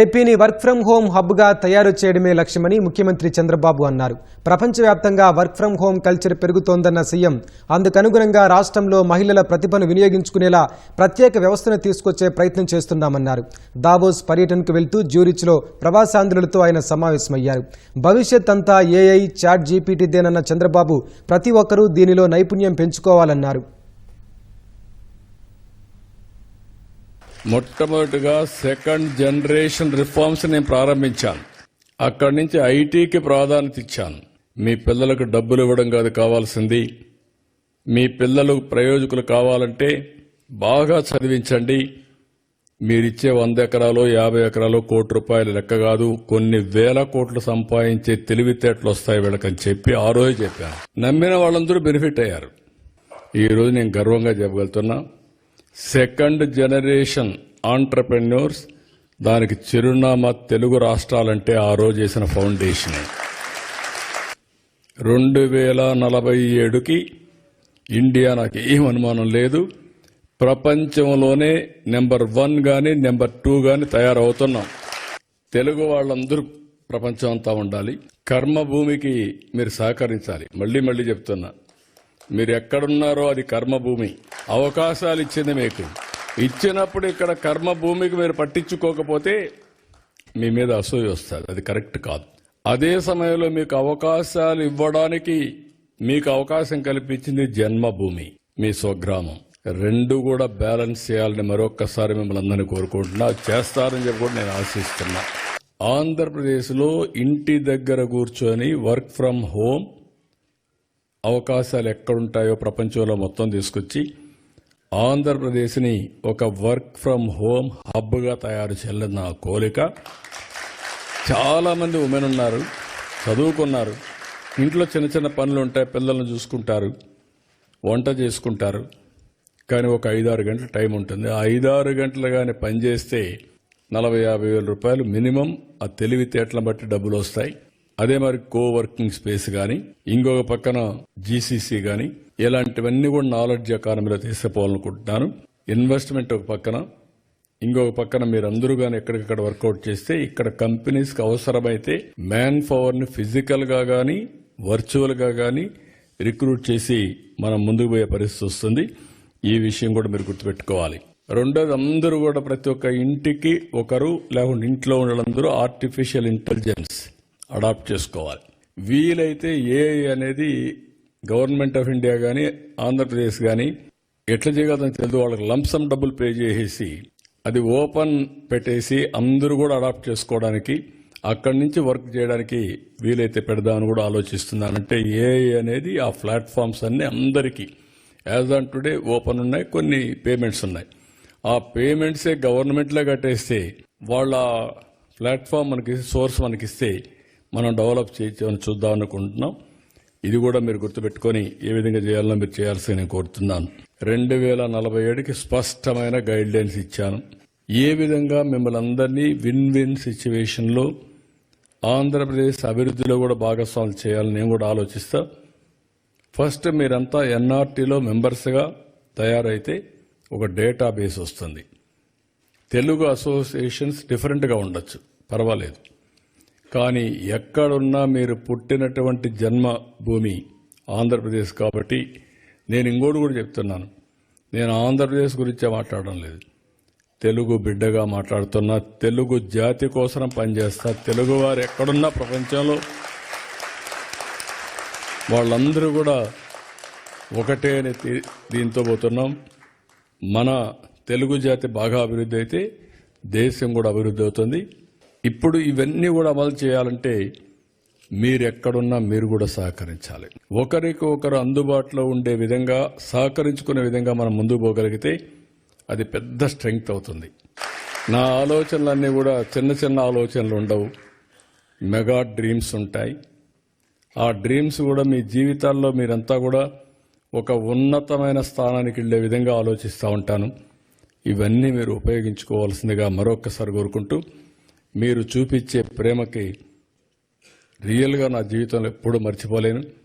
ఏపీని work from home హబ్గా తయారు చేయడమే లక్ష్యమని ముఖ్యమంత్రి చంద్రబాబు అన్నారు. ప్రపంచవ్యాప్తంగా వర్క్ ఫ్రం హోం కల్చర్ పెరుగుతోందన్న సీఎం అందుకనుగుణంగా రాష్ట్రంలో మహిళల ప్రతిభను వినియోగించుకునేలా ప్రత్యేక వ్యవస్థను తీసుకొచ్చే ప్రయత్నం చేస్తున్నామన్నారు. దావోస్ పర్యటనకు వెళ్తూ జ్యూరిచ్లో ప్రవాసాంధ్రులతో ఆయన సమావేశమయ్యారు. భవిష్యత్ అంతా ఏఐ చాట్ జీపీటీదేనన్న చంద్రబాబు ప్రతి ఒక్కరూ దీనిలో నైపుణ్యం పెంచుకోవాలన్నారు. మొట్టమొదటిగా సెకండ్ జనరేషన్ రిఫార్మ్స్ నేను ప్రారంభించాను. అక్కడి నుంచి ఐటీకి ప్రాధాన్యత ఇచ్చాను. మీ పిల్లలకు డబ్బులు ఇవ్వడం కాదు కావాల్సింది. మీ పిల్లలు ప్రయోజకులు కావాలంటే బాగా చదివించండి. మీరిచ్చే వంద ఎకరాలు యాభై ఎకరాలు కోటి రూపాయలు లెక్క కాదు. కొన్ని వేల కోట్లు సంపాదించే తెలివితేటలు వస్తాయి వీళ్ళకని చెప్పి ఆ రోజు చెప్పాను. నమ్మిన వాళ్ళందరూ బెనిఫిట్ అయ్యారు. ఈ రోజు నేను గర్వంగా చెప్పగలుగుతున్నా సెకండ్ జనరేషన్ ఆంటర్ప్రెన్యూర్స్ దానికి చిరునామా తెలుగు రాష్ట్రాలంటే ఆ రోజు చేసిన ఫౌండేషన్. రెండు వేల నలభై ఏడుకి ఇండియా నాకు ఏం అనుమానం లేదు. ప్రపంచంలోనే నెంబర్ వన్ కానీ నెంబర్ టూ కానీ తయారవుతున్నాం. తెలుగు వాళ్ళందరూ ప్రపంచం అంతా ఉండాలి. కర్మభూమికి మీరు సహకరించాలి. మళ్ళీ మళ్ళీ చెప్తున్నా. మీరు ఎక్కడున్నారో అది కర్మభూమి. అవకాశాలు ఇచ్చింది మీకు. ఇచ్చినప్పుడు ఇక్కడ కర్మభూమికి మీరు పట్టించుకోకపోతే మీ మీద అసూయ వస్తుంది. అది కరెక్ట్ కాదు. అదే సమయంలో మీకు అవకాశాలు ఇవ్వడానికి మీకు అవకాశం కల్పించింది జన్మభూమి మీ స్వగ్రామం. రెండు కూడా బ్యాలెన్స్ చేయాలని మరొక్కసారి మిమ్మల్ని అందరినీ కోరుకుంటున్నా. చేస్తారని చెప్పి కూడా నేను ఆశిస్తున్నా. ఆంధ్రప్రదేశ్లో ఇంటి దగ్గర కూర్చొని వర్క్ ఫ్రం హోమ్ అవకాశాలు ఎక్కడుంటాయో ప్రపంచంలో మొత్తం తీసుకొచ్చి ఆంధ్రప్రదేశ్ని ఒక వర్క్ ఫ్రమ్ హోమ్ హబ్గా తయారు చేయాలని నా కోరిక. చాలామంది ఉమెన్ ఉన్నారు చదువుకున్నారు ఇంట్లో చిన్న చిన్న పనులు ఉంటాయి పిల్లల్ని చూసుకుంటారు వంట చేసుకుంటారు. కానీ ఒక ఐదారు గంటల టైం ఉంటుంది. ఆ ఐదారు గంటలు కానీ పనిచేస్తే నలభై యాభై వేల రూపాయలు మినిమం. ఆ తెలివితేటలను బట్టి డబ్బులు వస్తాయి. అదే మరి కో వర్కింగ్ స్పేస్ కానీ ఇంకొక పక్కన జీసీసీ కానీ ఇలాంటివన్నీ కూడా నాలెడ్జ్ ఎకానమీలో తీసుకుపోవాలనుకుంటున్నాను ఇన్వెస్ట్మెంట్ ఒక పక్కన ఇంకొక పక్కన మీరు అందరూ కానీ ఎక్కడికక్కడ వర్కౌట్ చేస్తే ఇక్కడ కంపెనీస్కి అవసరమైతే మ్యాన్ పవర్ని ఫిజికల్గా కానీ వర్చువల్గా కానీ రిక్రూట్ చేసి మనం ముందుకు పోయే పరిస్థితి వస్తుంది. ఈ విషయం కూడా మీరు గుర్తుపెట్టుకోవాలి. రెండోది అందరూ కూడా ప్రతి ఒక్క ఇంటికి ఒకరు లేకుంటే ఇంట్లో ఉన్న వాళ్ళందరూ ఆర్టిఫిషియల్ ఇంటెలిజెన్స్ అడాప్ట్ చేసుకోవాలి. వీలైతే ఏఐ అనేది గవర్నమెంట్ ఆఫ్ ఇండియా కానీ ఆంధ్రప్రదేశ్ కానీ ఎట్లా చేయగలదని తెలియదు వాళ్ళకి లంసమ్ డబ్బులు పే చేసేసి అది ఓపెన్ పెట్టేసి అందరూ కూడా అడాప్ట్ చేసుకోవడానికి అక్కడి నుంచి వర్క్ చేయడానికి వీలైతే పెడదామని కూడా ఆలోచిస్తున్నానంటే ఏఐ అనేది ఆ ప్లాట్ఫామ్స్ అన్ని అందరికీ యాజ్ ఆన్ టుడే ఓపెన్ ఉన్నాయి కొన్ని పేమెంట్స్ ఉన్నాయి. ఆ పేమెంట్సే గవర్నమెంట్లో కట్టేస్తే వాళ్ళ ప్లాట్ఫామ్ మనకి సోర్స్ మనకిస్తే మనం డెవలప్ చేయొచ్చని చూద్దాం అనుకుంటున్నాం. ఇది కూడా మీరు గుర్తుపెట్టుకొని ఏ విధంగా చేయాలో మీరు చేయాల్సి నేను కోరుతున్నాను. రెండు వేల నలభై ఏడుకి స్పష్టమైన గైడ్ లైన్స్ ఇచ్చాను. ఏ విధంగా మిమ్మల్ని అందరినీ విన్ విన్ సిచ్యువేషన్లో ఆంధ్రప్రదేశ్ అభివృద్ధిలో కూడా భాగస్వాములు చేయాలని నేను కూడా ఆలోచిస్తా. ఫస్ట్ మీరంతా ఎన్ఆర్టీలో మెంబర్స్గా తయారైతే ఒక డేటాబేస్ వస్తుంది. తెలుగు అసోసియేషన్స్ డిఫరెంట్గా ఉండొచ్చు. పర్వాలేదు. కానీ ఎక్కడున్నా మీరు పుట్టినటువంటి జన్మభూమి ఆంధ్రప్రదేశ్ కాబట్టి నేను ఇంకోటి కూడా చెప్తున్నాను. నేను ఆంధ్రప్రదేశ్ గురించే మాట్లాడడం లేదు. తెలుగు బిడ్డగా మాట్లాడుతున్నా తెలుగు జాతి కోసం పనిచేస్తా తెలుగువారు ఎక్కడున్నా ప్రపంచంలో వాళ్ళందరూ కూడా ఒకటే అని దీంతో పోతున్నాం. మన తెలుగు జాతి బాగా అభివృద్ధి అయితే దేశం కూడా అభివృద్ధి అవుతుంది. ఇప్పుడు ఇవన్నీ కూడా అమలు చేయాలంటే మీరు ఎక్కడున్నా మీరు కూడా సహకరించాలి. ఒకరికి ఒకరు అందుబాటులో ఉండే విధంగా సహకరించుకునే విధంగా మనం ముందుకు పోగలిగితే అది పెద్ద స్ట్రెంగ్త్ అవుతుంది. నా ఆలోచనలన్నీ కూడా చిన్న చిన్న ఆలోచనలు ఉండవు. మెగా డ్రీమ్స్ ఉంటాయి. ఆ డ్రీమ్స్ కూడా మీ జీవితాల్లో మీరంతా కూడా ఒక ఉన్నతమైన స్థానానికి వెళ్ళే విధంగా ఆలోచిస్తూ ఉంటాను. ఇవన్నీ మీరు ఉపయోగించుకోవాల్సిందిగా మరొక్కసారి కోరుకుంటూ మీరు చూపించే ప్రేమకి రియల్గా నా జీవితంలో ఎప్పుడూ మర్చిపోలేను.